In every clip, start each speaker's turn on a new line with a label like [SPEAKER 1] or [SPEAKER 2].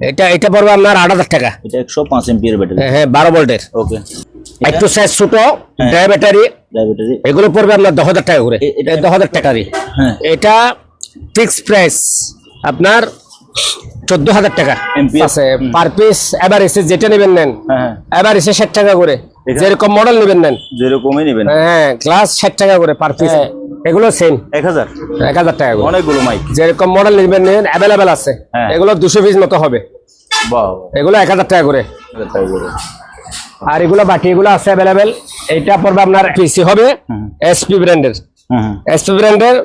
[SPEAKER 1] এটা এটা পড়বে আপনার আট হাজার টাকা।
[SPEAKER 2] এটা একশো পাঁচ এমপিয়ার ব্যাটারি
[SPEAKER 1] হ্যাঁ বারো ভোল্টের।
[SPEAKER 2] ওকে
[SPEAKER 1] একটু সাইজ ছোট
[SPEAKER 2] হ্যাঁ।
[SPEAKER 1] ড্রাই ব্যাটারি
[SPEAKER 2] ব্যাটারি
[SPEAKER 1] এগুলো পড়বে আপনার দশ হাজার টাকা করে।
[SPEAKER 2] এটা-
[SPEAKER 1] দশ হাজার টাকারই।
[SPEAKER 2] হ্যাঁ।
[SPEAKER 1] এটা ফিক্স প্রাইস আপনার চোদ্দ হাজার টাকা। আছে পার পিস এবার এসে যেটা নেবেন নেন।
[SPEAKER 2] হ্যাঁ হ্যাঁ।
[SPEAKER 1] এবার এসে ষাট টাকা করে। যেরকম মডেল নেবেন নেন।
[SPEAKER 2] যেরকমই নেবেন।
[SPEAKER 1] হ্যাঁ ক্লাস ষাট টাকা করে পার পিস এগুলো সেম
[SPEAKER 2] এক হাজার।
[SPEAKER 1] এক হাজার টাকা করে
[SPEAKER 2] অনেকগুলো মাইক
[SPEAKER 1] যেরকম মডেল নেবেন নেন অ্যাভেলেবেল আছে।
[SPEAKER 2] হ্যাঁ।
[SPEAKER 1] এগুলো দুশো পিস মতো হবে।
[SPEAKER 2] বাহ।
[SPEAKER 1] এগুলো এক হাজার টাকা করে।
[SPEAKER 2] তাই বলে।
[SPEAKER 1] আর এগুলো বাকি এগুলো আছে অ্যাভেলেবেল এটা পড়বে আপনার পিসি হবে। এসপি ব্র্যান্ডের এসপি ব্র্যান্ডের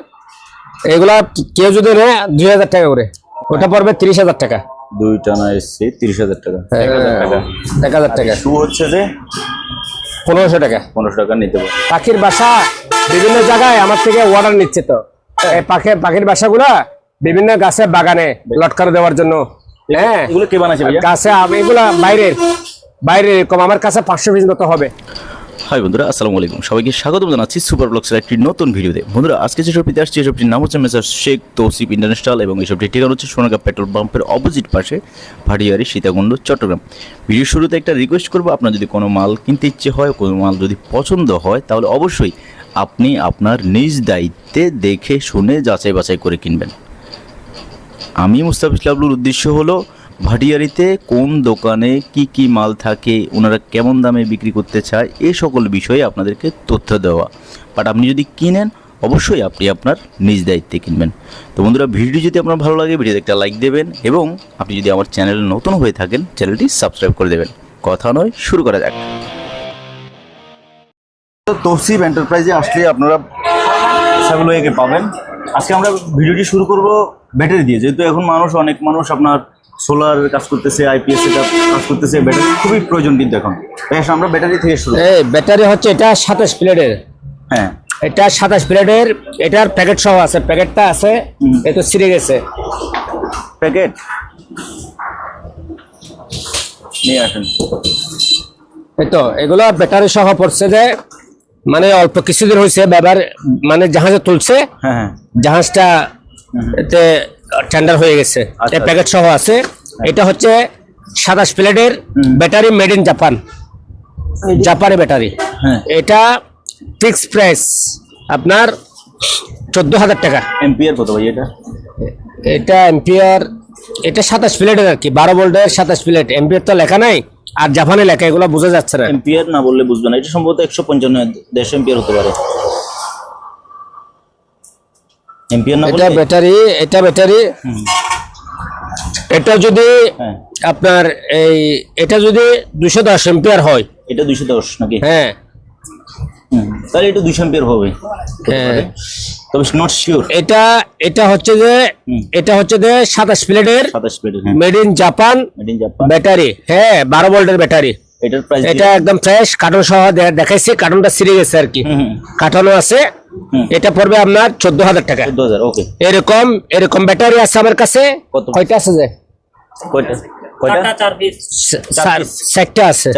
[SPEAKER 1] এগুলা কেউ যদি নেয় দুই হাজার টাকা করে। ওটা পড়বে তিরিশ হাজার টাকা।
[SPEAKER 2] দুইটা না তিরিশ হাজার টাকা। এক হাজার টাকা।
[SPEAKER 1] টাকা।
[SPEAKER 2] শু হচ্ছে যে
[SPEAKER 1] পনেরোশো টাকা।
[SPEAKER 2] পনেরোশো টাকা নিতে পারো।
[SPEAKER 1] পাখির বাসা বিভিন্ন জায়গায় আমার থেকে অর্ডার নিচ্ছে তো। এই পাখি পাখির বাসাগুলা বিভিন্ন গাছে বাগানে লটকার দেওয়ার জন্য। হ্যাঁ।
[SPEAKER 2] এগুলো কে
[SPEAKER 1] গাছে আম- এগুলা বাইরের বাইরে এরকম। আমার কাছে পাঁচশো পিস মতো হবে।
[SPEAKER 3] হাই বন্ধুরা আসসালামু আলাইকুম। সবাইকে স্বাগত জানাচ্ছি সুপার ব্লগসের একটি নতুন ভিডিওতে। বন্ধুরা আজকে যে শপটিতে আসছি এই শপটির নাম হচ্ছে মেসার শেখ তৌসিফ ইন্টারন্যাশনাল এবং এই শপটির ঠিকানা হচ্ছে সোনাগা পেট্রোল পাম্পের অপোজিট পাশে ভাটিয়ারি সীতাকুণ্ড চট্টগ্রাম। ভিডিও শুরুতে একটা রিকোয়েস্ট করব আপনার যদি কোনো মাল কিনতে ইচ্ছে হয় কোনো মাল যদি পছন্দ হয় তাহলে অবশ্যই আপনি আপনার নিজ দায়িত্বে দেখে, শুনে, যাচাই বাছাই করে কিনবেন। আমি মুস্তাফিজ লাবলুর উদ্দেশ্য হলো, ভাটিয়ারিতে কোন দোকানে কি কি মাল থাকে, ওনারা কেমন দামে বিক্রি করতে চায়, এ সকল বিষয়ে আপনাদেরকে তথ্য দেওয়া। বাট আপনি যদি কিনেন, অবশ্যই আপনি আপনার নিজ দায়িত্বে কিনবেন। তো বন্ধুরা ভিডিও যদি আপনার ভালো লাগে, ভিডিওতে একটা লাইক দেবেন এবং আপনি যদি আমার চ্যানেল নতুন হয়ে থাকেন, চ্যানেলটি সাবস্ক্রাইব করে দেবেন। কথা নয়, শুরু করা যাক।
[SPEAKER 2] তৌসিফ এন্টারপ্রাইজে আসলে আপনারা সেগুলো একে পাবেন। আজকে আমরা ভিডিওটি শুরু করব ব্যাটারি দিয়ে। যেহেতু এখন মানুষ অনেক মানুষ আপনার সোলার কাজ করতেছে আইপিএস এর কাজ করতেছে ব্যাটারি খুবই প্রয়োজন কিন্তু এখন। আমরা ব্যাটারি থেকে শুরু
[SPEAKER 1] এই ব্যাটারি হচ্ছে এটা সাতাশ প্লেটের
[SPEAKER 2] হ্যাঁ।
[SPEAKER 1] এটা সাতাশ প্লেটের এটার প্যাকেট সহ আছে প্যাকেটটা আছে। এ তো ছিঁড়ে গেছে।
[SPEAKER 2] প্যাকেট নিয়ে আসেন।
[SPEAKER 1] এই তো এগুলো ব্যাটারি সহ পড়ছে যে মানে অল্প কিছুদিন হয়েছে ব্যবহার মানে জাহাজে তুলছে।
[SPEAKER 2] হ্যাঁ হ্যাঁ।
[SPEAKER 1] জাহাজটা এতে টেন্ডার হয়ে গেছে।
[SPEAKER 2] আচ্ছা।
[SPEAKER 1] এই প্যাকেট সহ আছে। এটা হচ্ছে সাতাশ প্লেটের ব্যাটারি মেড ইন জাপান জাপানি ব্যাটারি
[SPEAKER 2] হ্যাঁ।
[SPEAKER 1] এটা ফিক্স প্রাইস আপনার চোদ্দ হাজার টাকা।
[SPEAKER 2] এমপিআর কত ভাই এটা?
[SPEAKER 1] এটা এম্পিয়ার এটা সাতাশ প্লেটের আর কি বারো ভোল্টের সাতাশ প্লেট। এম্পিয়ার তো লেখা নাই। আর জাপানি লেখা এগুলো বোঝা যাচ্ছে না।
[SPEAKER 2] এম্পিয়ার না বললে বুঝবে না। এটা সম্ভবত একশো পঞ্চান্ন দেড়শো এম্পিয়ার হতে পারে। না
[SPEAKER 1] এটা ব্যাটারি এটা ব্যাটারি। এটা যদি
[SPEAKER 2] হ্যাঁ।
[SPEAKER 1] আপনার এই এটা যদি দুশো দশ এম্পিয়ার হয়।
[SPEAKER 2] এটা দুইশো দশ নাকি?
[SPEAKER 1] হ্যাঁ।
[SPEAKER 2] তাহলে এটা দুইশো এমপিআর হবে।
[SPEAKER 1] হ্যাঁ।
[SPEAKER 2] তবে নট শিওর
[SPEAKER 1] এটা এটা হচ্ছে যে এটা হচ্ছে যে সাতাশ প্লেটের
[SPEAKER 2] সাতাশ প্লেট হ্যাঁ।
[SPEAKER 1] Made in Japan
[SPEAKER 2] made in Japan
[SPEAKER 1] battery. হ্যাঁ বারো ভোল্টের ব্যাটারি।
[SPEAKER 2] এটার প্রাইস
[SPEAKER 1] এটা একদম ফ্রেশ কার্টন সহ দে- দেখাইছি কার্টনটা ছিঁড়ে গেছে আর কি। কাঠানো আছে। এটা পড়বে আপনার চোদ্দ হাজার টাকা।
[SPEAKER 2] চোদ্দ হাজার ওকে
[SPEAKER 1] এরকম এরকম ব্যাটারি আছে আমার কাছে।
[SPEAKER 2] কত?
[SPEAKER 1] কয়টা আছে যে?
[SPEAKER 2] কয়টা? চার পিস আছে।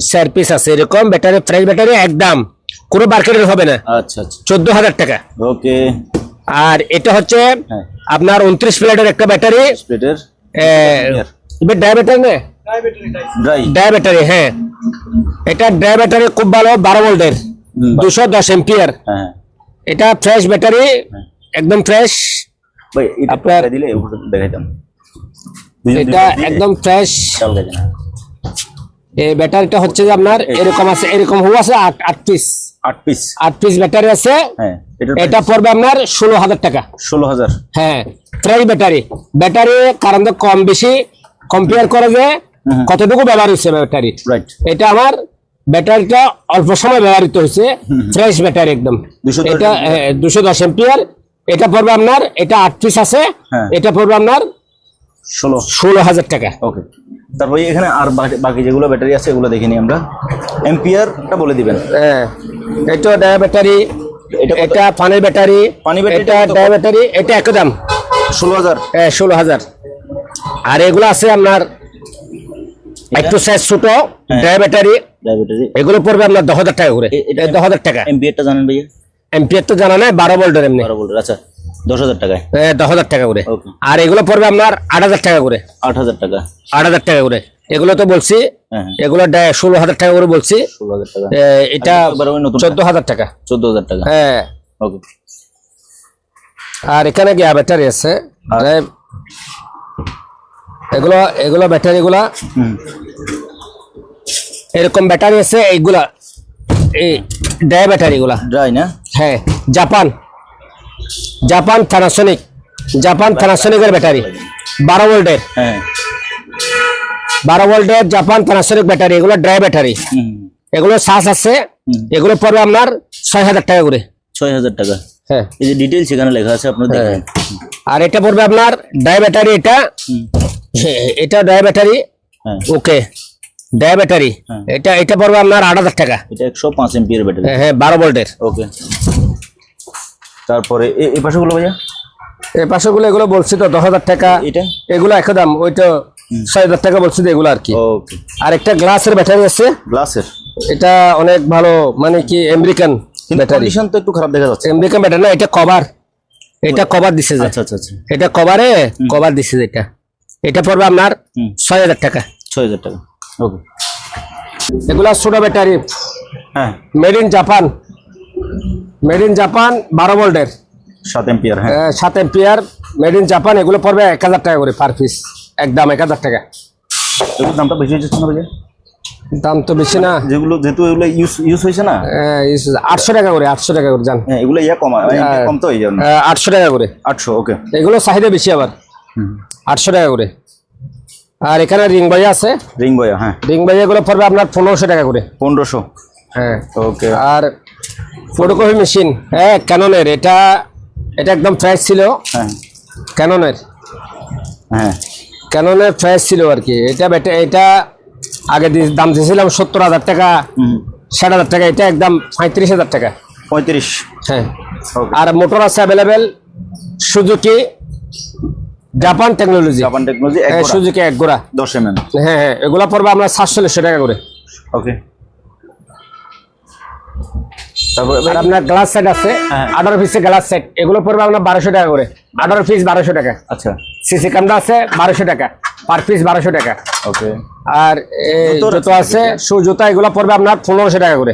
[SPEAKER 1] চার পিস আছে। এরকম ব্যাটারি ফ্রেশ ব্যাটারি একদম। কোনো মার্কেটের হবে না।
[SPEAKER 2] আচ্ছা আচ্ছা।
[SPEAKER 1] চোদ্দ হাজার টাকা।
[SPEAKER 2] ওকে।
[SPEAKER 1] আর এটা হচ্ছে
[SPEAKER 2] হ্যাঁ।
[SPEAKER 1] আপনার উনত্রিশ প্লেটের একটা ব্যাটারি।
[SPEAKER 2] প্লেটের
[SPEAKER 1] ব্যাটারি না?
[SPEAKER 2] ড্রাই
[SPEAKER 1] ব্যাটারি হ্যাঁ। এটা ডাই ব্যাটারি খুব ভালো বারো ভোল্টের দুশো দশ এম্পিয়ার
[SPEAKER 2] হ্যাঁ
[SPEAKER 1] এটা ফ্রেশ ব্যাটারি একদম ফ্রেশ
[SPEAKER 2] ভাই এটা
[SPEAKER 1] আপনার-
[SPEAKER 2] দিলে দেখাইতাম।
[SPEAKER 1] এটা একদম ফ্রেশ ব্যাটারিটা হচ্ছে যে আপনার এরকম আছে এরকম হু আছে আট পিস
[SPEAKER 2] আট পিস
[SPEAKER 1] আট পিস ব্যাটারি আছে।
[SPEAKER 2] হ্যাঁ এটা
[SPEAKER 1] পড়বে আপনার ষোলো হাজার টাকা।
[SPEAKER 2] ষোলো হাজার।
[SPEAKER 1] হ্যাঁ ফ্রেশ ব্যাটারি। ব্যাটারি কারণ তো কম বেশি। কম্পেয়ার করে যে কতটুকু ব্যবহার হচ্ছে ব্যাটারি।
[SPEAKER 2] রাইট
[SPEAKER 1] এটা আমার ব্যাটারিটা অল্প সময় ব্যবহৃত হয়েছে। ফ্রেশ ব্যাটারি একদম। এটা দুশো দশ এম্পিয়ার এটা পড়বে আপনার এটা আট পিস আছে।
[SPEAKER 2] হ্যাঁ।
[SPEAKER 1] এটা পড়বে আপনার
[SPEAKER 2] ষোলো।
[SPEAKER 1] ষোলো হাজার টাকা।
[SPEAKER 2] ওকে তারপরে এখানে আর বাকি- যেগুলো ব্যাটারি আছে এগুলো দেখে নিই আমরা এম্পিয়ারটা বলে দিবেন।
[SPEAKER 1] হ্যাঁ এটা ডায়া ব্যাটারি
[SPEAKER 2] এটা
[SPEAKER 1] এটা পানির ব্যাটারি
[SPEAKER 2] পানি ব্যাটারিটা
[SPEAKER 1] এটা ডায়া ব্যাটারি এটা একই দাম।
[SPEAKER 2] ষোলো হাজার।
[SPEAKER 1] হ্যাঁ ষোলো হাজার। আর এগুলো আছে আপনার একটু সাইজ ছোট
[SPEAKER 2] হ্যাঁ।
[SPEAKER 1] Dia battery.
[SPEAKER 2] ব্যাটারি।
[SPEAKER 1] এগুলো পড়বে আপনার দশ হাজার টাকা করে।
[SPEAKER 2] এটা-
[SPEAKER 1] দশ হাজার টাকা।
[SPEAKER 2] এমপিআরটা জানেন ভাইয়া?
[SPEAKER 1] এম্পিয়ার তো জানা নাই বারো ভোল্টের এমনি।
[SPEAKER 2] বারো বলতে আচ্ছা।
[SPEAKER 3] দশ হাজার টাকায়।
[SPEAKER 1] দশ হাজার টাকা করে। আর এগুলো পড়বে আপনার আট হাজার টাকা করে।
[SPEAKER 3] আট হাজার টাকা।
[SPEAKER 1] আট হাজার টাকা করে। এগুলো তো বলছি
[SPEAKER 3] হ্যাঁ হ্যাঁ।
[SPEAKER 1] এগুলো ষোলো হাজার টাকা করে বলছি। এটা
[SPEAKER 3] নতুন
[SPEAKER 1] চোদ্দ হাজার টাকা।
[SPEAKER 3] চোদ্দ হাজার টাকা।
[SPEAKER 1] হ্যাঁ।
[SPEAKER 3] ওকে
[SPEAKER 1] আর এখানে গিয়া ব্যাটারি আছে? আরে, এগুলো এগুলো ব্যাটারি গুলা এরকম ব্যাটারি আছে এইগুলা এই ড্রাই ব্যাটারি গুলা।
[SPEAKER 3] ড্রাই না?
[SPEAKER 1] হ্যাঁ জাপান জাপান থানাসনিক জাপান থানাসনিকের ব্যাটারি বারো ভোল্টের।
[SPEAKER 3] হ্যাঁ।
[SPEAKER 1] বারো ভোল্টের জাপান প্যানাসোনিক ব্যাটারি এগুলো ড্রাই ব্যাটারি। এগুলো শ্বাস আছে এগুলো পড়বে আপনার ছয় হাজার টাকা করে।
[SPEAKER 3] ছয় হাজার টাকা।
[SPEAKER 1] হ্যাঁ।
[SPEAKER 3] এই যে ডিটেলস এখানে লেখা আছে আপনার দেখেন
[SPEAKER 1] আর এটা পড়বে আপনার ড্রাই ব্যাটারি এটা হ্যাঁ, এটা ড্রাই ব্যাটারি
[SPEAKER 3] হ্যাঁ।
[SPEAKER 1] ওকে। ড্রাই ব্যাটারি
[SPEAKER 3] হ্যাঁ।
[SPEAKER 1] এটা এটা পড়বে আপনার আট হাজার টাকা।
[SPEAKER 3] এটা একশো পাঁচ এমপিয়ার ব্যাটারি।
[SPEAKER 1] হ্যাঁ হ্যাঁ বারো ভোল্টের।
[SPEAKER 3] ওকে। তারপরে এই পাশেগুলো ভাইয়া?
[SPEAKER 1] এই পাশেগুলো এগুলো বলছি তো দশ হাজার টাকা।
[SPEAKER 3] এটা
[SPEAKER 1] এগুলো একদম ওইটা ছয় হাজার টাকা বলছি তো এগুলো আর কি।
[SPEAKER 3] ওকে।
[SPEAKER 1] আর একটা গ্লাসের ব্যাটারি আছে।
[SPEAKER 3] গ্লাসের?
[SPEAKER 1] এটা অনেক ভালো মানে কি আমেরিকান ব্যাটারি।
[SPEAKER 3] তো একটু খারাপ দেখা যাচ্ছে।
[SPEAKER 1] আমেরিকান ব্যাটারি না এটা কভার এটা কভার দিছে
[SPEAKER 3] আচ্ছা আচ্ছা আচ্ছা।
[SPEAKER 1] এটা কভারে কভার দিছে এটা। এটা পড়বে আপনার ছয় হাজার টাকা।
[SPEAKER 3] ছয় হাজার টাকা। ওকে।
[SPEAKER 1] এগুলা ছোট ব্যাটারি।
[SPEAKER 3] হ্যাঁ।
[SPEAKER 1] Made in Japan made in Japan বারো ভোল্টের
[SPEAKER 3] সাত এম্পিয়ার হ্যাঁ।
[SPEAKER 1] সাত এম্পিয়ার মেড ইন জাপান এগুলো পড়বে এক হাজার টাকা করে পার পিস একদম এক হাজার টাকা।
[SPEAKER 3] এগুলোর দামটা বেশি হচ্ছে না
[SPEAKER 1] দাম তো বেশি না।
[SPEAKER 3] যেগুলো যেহেতু এগুলো ইউজ ইউজ হয়েছে না।
[SPEAKER 1] আটশো টাকা করে আটশো টাকা করে যান
[SPEAKER 3] হ্যাঁ এগুলো ইয়া কমা
[SPEAKER 1] হ্যাঁ।
[SPEAKER 3] কম তো
[SPEAKER 1] আটশো টাকা করে।
[SPEAKER 3] আটশো ওকে।
[SPEAKER 1] এগুলো চাহিদা বেশি আবার। আটশো টাকা করে। আর এখানে রিং বয়া আছে।
[SPEAKER 3] রিং বয়া হ্যাঁ।
[SPEAKER 1] রিং বয়া গুলো পড়বে আপনার পনেরোশো টাকা করে।
[SPEAKER 3] পনেরোশো।
[SPEAKER 1] হ্যাঁ।
[SPEAKER 3] ওকে।
[SPEAKER 1] আর ফটোকপি মেশিন হ্যাঁ ক্যাননের এটা এটা একদম ফ্রেশ ছিল।
[SPEAKER 3] হ্যাঁ।
[SPEAKER 1] ক্যাননের
[SPEAKER 3] হ্যাঁ।
[SPEAKER 1] ক্যাননের ফ্রেশ ছিল আর কি। এটা এটা আগে দাম দিয়েছিলাম সত্তর হাজার টাকা। ষাট হাজার টাকা। এটা একদম পঁয়ত্রিশ হাজার টাকা।
[SPEAKER 3] পঁয়ত্রিশ।
[SPEAKER 1] হ্যাঁ। আর মোটর আছে available Suzuki Japan technology
[SPEAKER 3] Japan technology
[SPEAKER 1] Suzuki এক গোড়া।
[SPEAKER 3] দশ এম
[SPEAKER 1] হ্যাঁ হ্যাঁ এগুলা পড়বে আমরা সাতচল্লিশশো টাকা করে।
[SPEAKER 3] ওকে
[SPEAKER 1] আর আপনার গ্লাস সেট আছে
[SPEAKER 3] হ্যাঁ।
[SPEAKER 1] আঠারো পিসের গ্লাস সেট এগুলো পড়বে আপনার বারোশো টাকা করে। আঠারো পিস বারোশো টাকা।
[SPEAKER 3] আচ্ছা।
[SPEAKER 1] সিসি ক্যামেরা আছে বারোশো টাকা। পার পিস বারোশো টাকা।
[SPEAKER 3] ওকে
[SPEAKER 1] আর জুতো
[SPEAKER 3] আছে
[SPEAKER 1] শু জুতা এগুলো পড়বে আপনার পনেরোশো টাকা করে।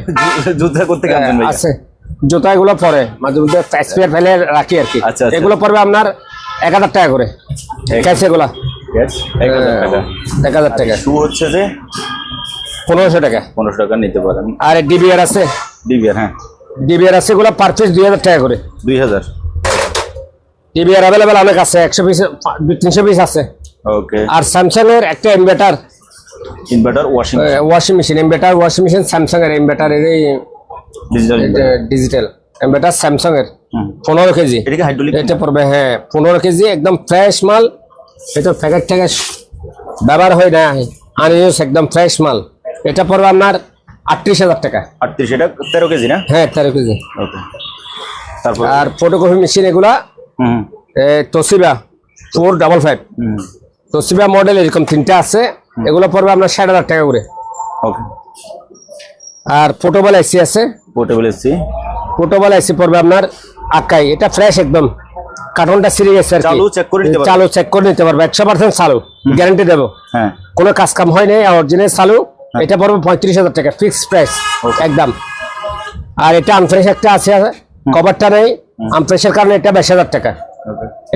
[SPEAKER 2] যুদ্ধ করতে
[SPEAKER 1] আছে। জুতা এগুলো পরে মাঝে মধ্যে স্পেয়ার ফেলে রাখি আর কি।
[SPEAKER 2] আচ্ছা, আচ্ছা।
[SPEAKER 1] এগুলো পড়বে আপনার এক হাজার টাকা করে। ক্যাশ এগুলা।
[SPEAKER 2] টাকা।
[SPEAKER 1] এক হাজার টাকা।
[SPEAKER 2] শু হচ্ছে যে
[SPEAKER 1] পনেরোশো টাকা।
[SPEAKER 2] পনেরোশো টাকা নিতে পারেন।
[SPEAKER 1] আর ডিবিআর আছে।
[SPEAKER 2] ডিবিআর হ্যাঁ।
[SPEAKER 1] ডিবিআর আছে এগুলো পার পিস দুই হাজার টাকা করে।
[SPEAKER 2] দুই হাজার।
[SPEAKER 1] ডিবিআর অ্যাভেলেবেল অনেক আছে একশো পিস তিনশো পিস আছে।
[SPEAKER 2] ওকে
[SPEAKER 1] আর স্যামসাং এর একটা inverter
[SPEAKER 2] inverter washing
[SPEAKER 1] washing machine inverter washing machine Samsung এর ইনভার্টার এর
[SPEAKER 2] ডিজিটাল
[SPEAKER 1] ডিজিটাল ইনভার্টার স্যামসাং এর। পনেরো কেজি।
[SPEAKER 2] এটা কি হাইড্রোলিক
[SPEAKER 1] এটা পড়বে হ্যাঁ পনেরো কেজি একদম ফ্রেশ মাল। এটা প্যাকেট ট্যাকেট ব্যবহার হয় না আনইউজ একদম ফ্রেশ মাল। এটা পড়বে আপনার আটত্রিশ হাজার টাকা।
[SPEAKER 2] আটত্রিশ এটা তেরো কেজি না?
[SPEAKER 1] হ্যাঁ তেরো কেজি।
[SPEAKER 2] ওকে। তারপর?
[SPEAKER 1] আর ফটোকপি মেশিন এগুলা Toshiba four double five. Toshiba model এরকম তিনটা আছে এগুলো পড়বে আপনার ষাট হাজার টাকা করে।
[SPEAKER 2] ওকে।
[SPEAKER 1] আর ফোটোবল এসি আছে।
[SPEAKER 2] পোর্টেবল এসছি
[SPEAKER 1] ফোটোবল এসি পড়বে আপনার আকাই। এটা ফ্রেশ একদম। কার্টনটা সিরিজ আছে আর
[SPEAKER 2] চালু check করে নিতে পারবে।
[SPEAKER 1] চালু চেক করে নিতে পারবে। একশো পার্সেন্ট চালু। গ্যারান্টি দেবো।
[SPEAKER 2] হ্যাঁ।
[SPEAKER 1] কোনো কাজ কাম হয় নাই অরিজিনাল চালু। এটা পড়বে পঁয়ত্রিশ হাজার টাকা ফিক্স প্রাইস একদম। আর এটা আনফ্রেশ একটা আছে কভারটা নেই আনফ্রেশের কারণে এটা বাইশ হাজার টাকা।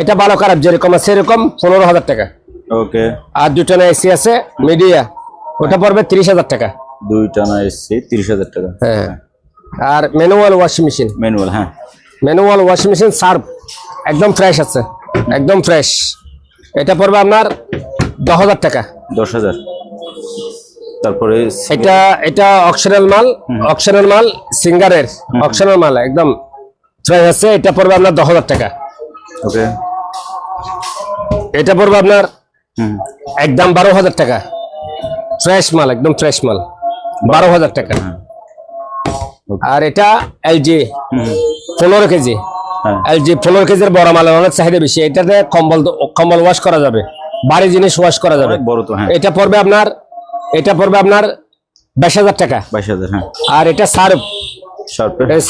[SPEAKER 1] এটা ভালো খারাপ যেরকম আছে এরকম পনেরো হাজার টাকা।
[SPEAKER 2] ওকে
[SPEAKER 1] আর দুটো না এসি আছে মিডিয়া ওটা পড়বে তিরিশ হাজার টাকা।
[SPEAKER 2] দুইটা না এসি তিরিশ হাজার টাকা।
[SPEAKER 1] হ্যাঁ। আর ম্যানুয়াল ওয়াশিং মেশিন
[SPEAKER 2] ম্যানুয়াল হ্যাঁ।
[SPEAKER 1] ম্যানুয়াল ওয়াশিং মেশিন সার্ফ একদম ফ্রেশ আছে। একদম ফ্রেশ এটা পড়বে আপনার দশ হাজার টাকা।
[SPEAKER 2] দশ হাজার। তারপরে
[SPEAKER 1] এটা এটা অপশনাল মাল অপশনাল মাল সিঙ্গারের অপশনাল মাল একদম ফ্রেশ আছে এটা পড়বে আপনার দশ হাজার টাকা।
[SPEAKER 2] ওকে।
[SPEAKER 1] এটা পড়বে আপনার একদম বারো হাজার টাকা। ফ্রেশ মাল একদম ফ্রেশ মাল বারো হাজার টাকা। আর এটা এলজি পনেরো কেজি।
[SPEAKER 2] হ্যাঁ।
[SPEAKER 1] এলজি পনেরো কেজির বড় মালের অনেক চাহিদা বেশি। এটাতে কম্বল কম্বল ওয়াশ করা যাবে। বাড়ি জিনিস ওয়াশ করা যাবে।
[SPEAKER 2] হ্যাঁ।
[SPEAKER 1] এটা পড়বে আপনার এটা পড়বে আপনার বাইশ হাজার টাকা।
[SPEAKER 2] বাইশ হাজার হ্যাঁ।
[SPEAKER 1] আর এটা সার্ফ।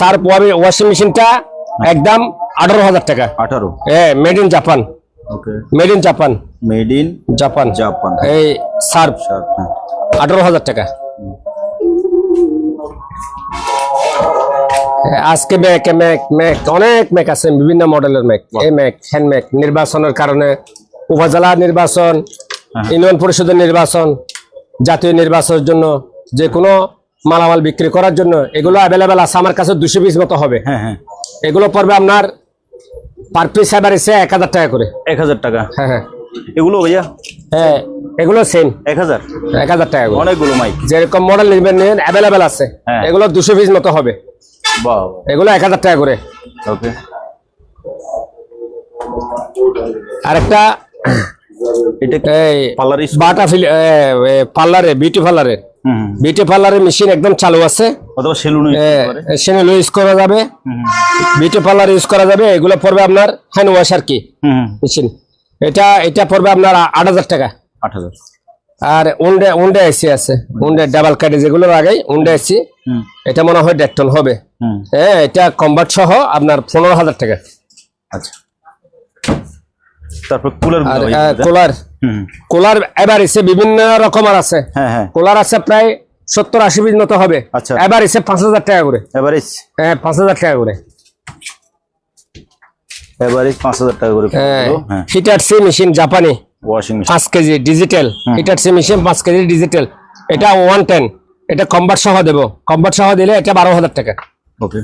[SPEAKER 1] সার্ফ? ওয়াশিং মেশিনটা একদম আঠারো হাজার টাকা।
[SPEAKER 2] আঠারো?
[SPEAKER 1] হ্যাঁ made in Japan made in Japan
[SPEAKER 2] made in
[SPEAKER 1] Japan
[SPEAKER 2] Japan
[SPEAKER 1] এই
[SPEAKER 2] শার্ট হ্যাঁ।
[SPEAKER 1] আঠারো হাজার টাকা। আজকে ম্যাক ম্যাক ম্যাক অনেক ম্যাক আছে বিভিন্ন মডেলের ম্যাক এই ম্যাক হ্যান্ড ম্যাক নির্বাচনের কারণে উপজেলা নির্বাচন ইউনিয়ন পরিষদের নির্বাচন জাতীয় নির্বাচনের জন্য যে কোনো মালামাল বিক্রি করার জন্য এগুলো অ্যাভেলেবেল আছে আমার কাছে দুশো পিস মতো হবে।
[SPEAKER 2] হ্যাঁ হ্যাঁ।
[SPEAKER 1] এগুলো পড়বে আপনার পার পিস এবার এসে এক হাজার টাকা করে।
[SPEAKER 2] এক হাজার টাকা?
[SPEAKER 1] হ্যাঁ হ্যাঁ।
[SPEAKER 2] এগুলো ভাইয়া?
[SPEAKER 1] হ্যাঁ এগুলো সেম
[SPEAKER 2] এক হাজার?
[SPEAKER 1] এক হাজার টাকা করে।
[SPEAKER 2] অনেকগুলো মাইক
[SPEAKER 1] যেরকম মডেল নেবেন নেন অ্যাভেলেবেল আছে।
[SPEAKER 2] হ্যাঁ।
[SPEAKER 1] এগুলো দুশো পিস মতো হবে।
[SPEAKER 2] বাহ
[SPEAKER 1] এগুলো এক হাজার টাকা করে।
[SPEAKER 2] ওকে
[SPEAKER 1] আরেকটা
[SPEAKER 2] এটা
[SPEAKER 1] বাটা পার্লারে বিউটি পার্লারে। বিউটি পার্লারের মেশিন একদম চালু আছে।
[SPEAKER 2] সেলুন
[SPEAKER 1] ইউজ করা যাবে। বিউটি পার্লার ইউজ করা যাবে। এগুলো পড়বে আপনার হ্যান্ড ওয়াশ আর কি?
[SPEAKER 2] হুম
[SPEAKER 1] মেশিন। এটা এটা পড়বে আপনার আট হাজার টাকা।
[SPEAKER 2] আট হাজার।
[SPEAKER 1] আর উন্ডে উন্ডে এসি আছে। উন্ডে ডাবল কাটে যেগুলো লাগাই উন্ডে এসি। এটা মনে হয় দেড় টন হবে। হ্যাঁ এটা কম্বার্ট সহ আপনার পনেরো হাজার টাকা।
[SPEAKER 2] আচ্ছা। তারপর কুলার
[SPEAKER 1] এবার এসে বিভিন্ন রকমের আছে।
[SPEAKER 2] হ্যাঁ হ্যাঁ।
[SPEAKER 1] কুলার আছে প্রায় সত্তর আশি পিস মতো হবে।
[SPEAKER 2] আচ্ছা।
[SPEAKER 1] এবার এসে পাঁচ হাজার টাকা করে।
[SPEAKER 2] এভারেজ
[SPEAKER 1] হ্যাঁ পাঁচ হাজার টাকা করে।
[SPEAKER 2] এভারেজ পাঁচ হাজার টাকা করে পড়ল।
[SPEAKER 1] হিটার সি মেশিন জাপানি
[SPEAKER 2] ওয়াশিং মেশিন
[SPEAKER 1] পাঁচ KG digital heater C machine পাঁচ কেজি ডিজিটাল এটা ওয়ান টেন এটা কম্বার্ট সহ দেবো। কম্বার্ট সহ দিলে এটা বারো হাজার টাকা।
[SPEAKER 2] ওকে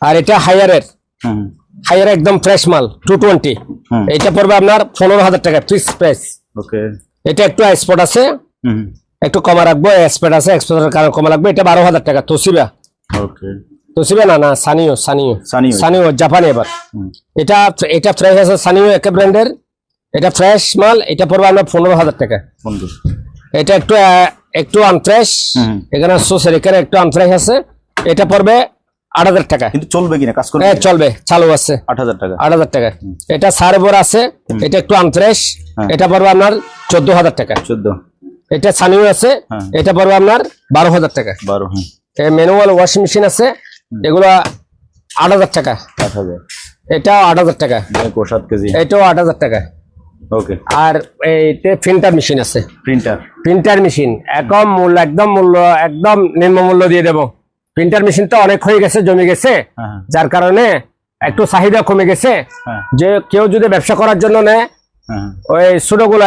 [SPEAKER 1] আর এটা হায়ারের
[SPEAKER 2] হুম।
[SPEAKER 1] হায়ার একদম ফ্রেশ মাল টু টোয়েন্টি এটা পড়বে আপনার পনেরো হাজার টাকা ফিক্স প্রাইস
[SPEAKER 2] ওকে।
[SPEAKER 1] এটা একটু স্পট আছে। একটু কমা রাখব এক্সপার্ট আছে এক্সপার্টের কারণে কমা রাখব এটা বারো হাজার টাকা তোসিবা
[SPEAKER 2] ওকে।
[SPEAKER 1] তোসিবা না না সানিও সানিও।
[SPEAKER 2] সানিও।
[SPEAKER 1] সানিও জাপানি এবার। এটা এটা ফ্রেশ আছে সানিও একে ব্র্যান্ডের এটা ফ্রেশ মাল এটা পড়বে আপনার পনেরো হাজার টাকা। এটা একটু একটু আনফ্রেশ এখানে সোসের এখানে একটু আনফ্রেশ আছে। এটা পড়বে আট হাজার টাকা
[SPEAKER 2] কিন্তু চলবে কিনা? কাজ করবে
[SPEAKER 1] হ্যাঁ চলবে চালু আছে।
[SPEAKER 2] আট হাজার টাকা।
[SPEAKER 1] আট হাজার টাকা এটা সার্ভর আছে এটা একটু আনফ্রেশ
[SPEAKER 2] হ্যাঁ।
[SPEAKER 1] এটা পড়বে আপনার চোদ্দ হাজার টাকা।
[SPEAKER 2] চোদ্দ।
[SPEAKER 1] এটা সানিও আছে
[SPEAKER 2] হ্যাঁ।
[SPEAKER 1] এটা পড়বে আপনার বারো হাজার টাকা।
[SPEAKER 2] বারো
[SPEAKER 1] ম্যানুয়াল ওয়াশিং মেশিন আছে এগুলো আট হাজার টাকা।
[SPEAKER 2] আট হাজার।
[SPEAKER 1] এটাও আট হাজার টাকা।
[SPEAKER 2] সাত কেজি।
[SPEAKER 1] এটাও আট হাজার টাকা।
[SPEAKER 2] ওকে।
[SPEAKER 1] আর এইতে প্রিন্টার মেশিন আছে।
[SPEAKER 2] প্রিন্টার
[SPEAKER 1] প্রিন্টার মেশিন একদম মূল্য একদম মূল্য একদম নিম্ন মূল্য দিয়ে দেবো। প্রিন্টার মেশিন তো অনেক হয়ে গেছে জমে গেছে।
[SPEAKER 2] হ্যাঁ হ্যাঁ।
[SPEAKER 1] যার কারণে একটু চাহিদা কমে গেছে।
[SPEAKER 2] হ্যাঁ।
[SPEAKER 1] যে কেউ যদি ব্যবসা করার জন্য নেয় ওই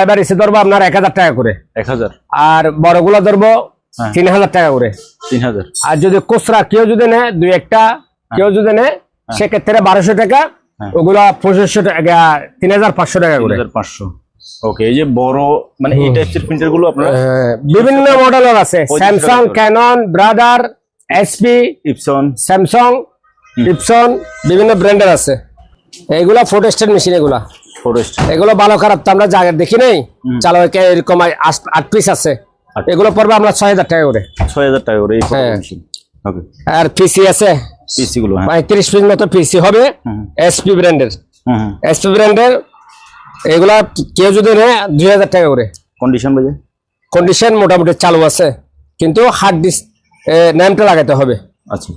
[SPEAKER 1] এবার এসে ধরবো আপনার এক হাজার টাকা করে।
[SPEAKER 2] এক হাজার?
[SPEAKER 1] আর ধরবো। তিন হাজার টাকা করে।
[SPEAKER 2] তিন হাজার।
[SPEAKER 1] আর যদি কেউ যদি নেয় দুই একটা কেউ যদি নেয় সেক্ষেত্রে বারোশো টাকা। ওগুলা পঁচিশশো টাকা তিন হাজার পাঁচশো টাকা করে।
[SPEAKER 2] পাঁচশো। ওকে এই যে বড় মানে এই টাইপের প্রিন্টারগুলো আপনারা?
[SPEAKER 1] বিভিন্ন মডেলের আছে। Samsung Canon Brother SP
[SPEAKER 2] Epson
[SPEAKER 1] Samsung Epson বিভিন্ন ব্র্যান্ডের আছে। এইগুলা ফোটোস্টেট মেশিন এগুলা। এগুলো ভালো খারাপ তো আমরা জায়গা দেখি নেই চালকে এরকম আট- আট পিস আছে। এগুলো পড়বে আমরা ছয় হাজার টাকা করে।
[SPEAKER 2] ছয় হাজার টাকা করে এই
[SPEAKER 1] হ্যাঁ। আর পিসি আছে।
[SPEAKER 2] পিসি গুলো হ্যাঁ।
[SPEAKER 1] পঁয়ত্রিশ পিস মতো পিসি হবে। এসপি ব্র্যান্ডের এসপি ব্র্যান্ডের এগুলা কেউ যদি নেয় দুই হাজার টাকা করে।
[SPEAKER 2] কন্ডিশন বাজে
[SPEAKER 1] কন্ডিশন মোটামুটি চালু আছে। কিন্তু হার্ড ডিস্ক নামটা লাগাতে হবে।
[SPEAKER 2] আচ্ছা।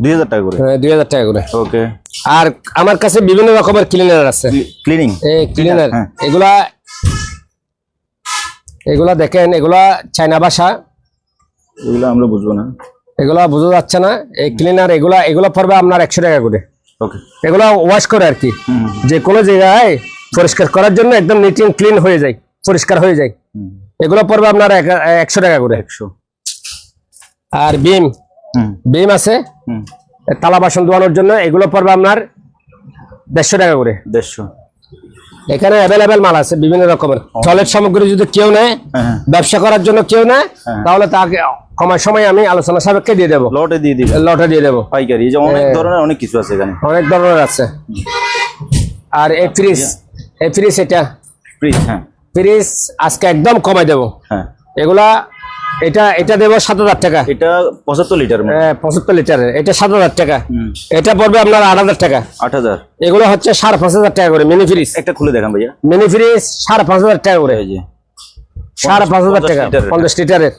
[SPEAKER 2] দুই হাজার টাকা করে?
[SPEAKER 1] দুই হাজার টাকা করে।
[SPEAKER 2] ওকে।
[SPEAKER 1] আর আমার কাছে বিভিন্ন রকমের ক্লিনার আছে।
[SPEAKER 2] ক্লিনিং?
[SPEAKER 1] ক্লিনার
[SPEAKER 2] হ্যাঁ।
[SPEAKER 1] এগুলা এগুলা দেখেন এগুলা চায়না ভাষা।
[SPEAKER 2] এগুলো আমরা বুঝব না।
[SPEAKER 1] এগুলা বোঝা যাচ্ছে না। এই ক্লিনার এগুলা এগুলা পড়বে আপনার একশো টাকা করে।
[SPEAKER 2] ওকে।
[SPEAKER 1] এগুলা ওয়াশ করে আর কি। যে কোনো জায়গায় পরিষ্কার করার জন্য একদম নিট ক্লিন হয়ে যায় পরিষ্কার হয়ে যায়। এগুলো পড়বে আপনার এক- একশো টাকা করে।
[SPEAKER 2] একশো।
[SPEAKER 1] আর বিম? বিম আছে? তালা বাসন ধোয়ানোর জন্য এগুলো পড়বে আপনার দেড়শো টাকা করে।
[SPEAKER 2] দেড়শো।
[SPEAKER 1] এখানে অ্যাভেলেবেল মাল আছে বিভিন্ন রকমের। টয়লেট সামগ্রী যদি কেউ নেয়
[SPEAKER 2] হ্যাঁ।
[SPEAKER 1] ব্যবসা করার জন্য কেউ নেয়
[SPEAKER 2] হ্যাঁ।
[SPEAKER 1] তাহলে তাকে কমার সময় আমি আলোচনা সাপেক্ষে দিয়ে দেবো।
[SPEAKER 2] লটে দিয়ে দিবে
[SPEAKER 1] লটে দিয়ে দেবো।
[SPEAKER 2] পাইকারি। এই যে অনেক
[SPEAKER 1] হ্যাঁ।
[SPEAKER 2] ধরনের অনেক কিছু আছে এখানে।
[SPEAKER 1] অনেক ধরনের আছে। আর এই ফ্রিজ এই ফ্রিজ এটা।
[SPEAKER 2] ফ্রিজ হ্যাঁ।
[SPEAKER 1] ফ্রিজ আজকে একদম কমাই দেবো।
[SPEAKER 2] হ্যাঁ।
[SPEAKER 1] এগুলা এটা এটা দেবো সাত হাজার টাকা।
[SPEAKER 2] এটা পঁচাত্তর লিটার মতো।
[SPEAKER 1] পঁচাত্তর লিটারের এটা সাত হাজার টাকা এটা পড়বে আপনার আট হাজার টাকা।
[SPEAKER 2] আট হাজার।
[SPEAKER 1] এগুলো হচ্ছে সাড়ে পাঁচ হাজার টাকা করে মিনি ফ্রিজ
[SPEAKER 2] একটা খুলে দেখান ভাইয়া।
[SPEAKER 1] মিনি ফ্রিজ সাড়ে পাঁচ হাজার টাকা করে। সাড়ে পাঁচ হাজার টাকা। পঞ্চাশ লিটারের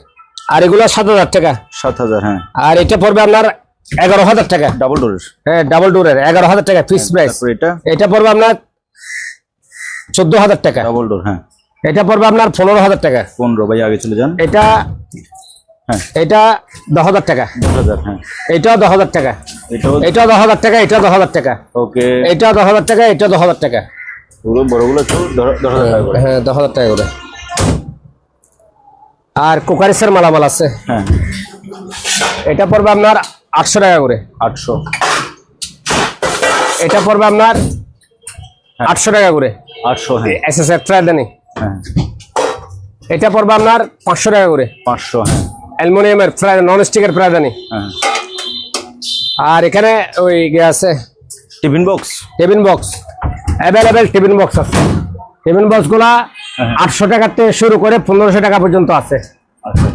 [SPEAKER 1] আর এগুলো সাত হাজার টাকা।
[SPEAKER 2] সাত হাজার হ্যাঁ।
[SPEAKER 1] আর এটা পড়বে আপনার এগারো হাজার টাকা।
[SPEAKER 2] ডাবল ডোরের
[SPEAKER 1] হ্যাঁ ডাবল ডোরের এগারো হাজার টাকা ফিক্স প্রাইস
[SPEAKER 2] তারপর এটা।
[SPEAKER 1] এটা পড়বে আপনার চোদ্দ হাজার টাকা।
[SPEAKER 2] ডাবল ডোর হ্যাঁ।
[SPEAKER 1] এটা পড়বে আপনার পনেরো হাজার টাকা।
[SPEAKER 2] পনেরো ভাই আগে চলে যান।
[SPEAKER 1] এটা
[SPEAKER 2] হ্যাঁ।
[SPEAKER 1] এটা দশ হাজার টাকা।
[SPEAKER 2] হ্যাঁ।
[SPEAKER 1] এটাও দশ হাজার টাকা।
[SPEAKER 2] এটাও
[SPEAKER 1] এটাও দশ হাজার টাকা দশ হাজার টাকা।
[SPEAKER 2] ওকে।
[SPEAKER 1] এটাও দশ হাজার টাকা দশ হাজার টাকা।
[SPEAKER 2] ওগুলো বড়গুলো দশ- দশ হাজার টাকা করে।
[SPEAKER 1] হ্যাঁ দশ হাজার টাকা করে। আর কোকারিসের মালামাল আছে।
[SPEAKER 2] হ্যাঁ।
[SPEAKER 1] এটা পড়বে আপনার আটশো টাকা করে।
[SPEAKER 2] আটশো।
[SPEAKER 1] এটা পড়বে আপনার আটশো টাকা করে।
[SPEAKER 2] আটশো হ্যাঁ।
[SPEAKER 1] এস এস
[SPEAKER 2] হ্যাঁ
[SPEAKER 1] এটা পড়বে আপনার পাঁচশো টাকা করে।
[SPEAKER 2] পাঁচশো হ্যাঁ।
[SPEAKER 1] অ্যালুমিনিয়ামের ফ্রাই নন স্টিকের প্রায়দানি
[SPEAKER 2] হ্যাঁ।
[SPEAKER 1] আর এখানে ওই ইয়ে আছে।
[SPEAKER 2] Tiffin box.
[SPEAKER 1] Tiffin box. Available tiffin box আছে। টিফিন বক্সগুলা
[SPEAKER 2] হ্যাঁ।
[SPEAKER 1] আটশো টাকা থেকে শুরু করে পনেরোশো টাকা পর্যন্ত আছে।
[SPEAKER 2] আচ্ছা।